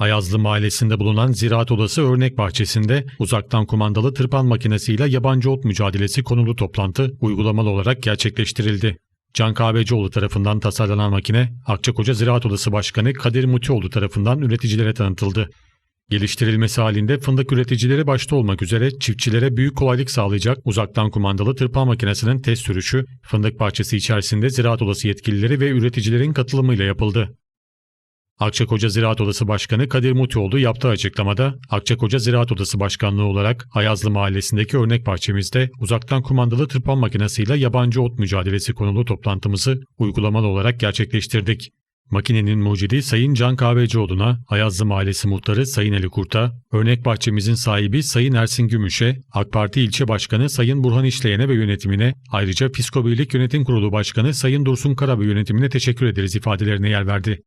Ayazlı Mahallesi'nde bulunan Ziraat Odası Örnek Bahçesi'nde uzaktan kumandalı tırpan makinesiyle yabancı ot mücadelesi konulu toplantı uygulamalı olarak gerçekleştirildi. Can Kahvecioğlu tarafından tasarlanan makine, Akçakoca Ziraat Odası Başkanı Kadir Mutioğlu tarafından üreticilere tanıtıldı. Geliştirilmesi halinde fındık üreticileri başta olmak üzere çiftçilere büyük kolaylık sağlayacak uzaktan kumandalı tırpan makinesinin test sürüşü, fındık bahçesi içerisinde Ziraat Odası yetkilileri ve üreticilerin katılımıyla yapıldı. Akçakoca Ziraat Odası Başkanı Kadir Mutioğlu yaptığı açıklamada, Akçakoca Ziraat Odası Başkanlığı olarak Ayazlı Mahallesi'ndeki örnek bahçemizde uzaktan kumandalı tırpan makinesiyle yabancı ot mücadelesi konulu toplantımızı uygulamalı olarak gerçekleştirdik. Makinenin mucidi Sayın Can Kahvecioğlu'na, Ayazlı Mahallesi Muhtarı Sayın Ali Kurt'a, örnek bahçemizin sahibi Sayın Ersin Gümüş'e, AK Parti İlçe Başkanı Sayın Burhan İşleyen'e ve yönetimine, ayrıca Fisko Birlik Yönetim Kurulu Başkanı Sayın Dursun Kara ve yönetimine teşekkür ederiz ifadelerine yer verdi.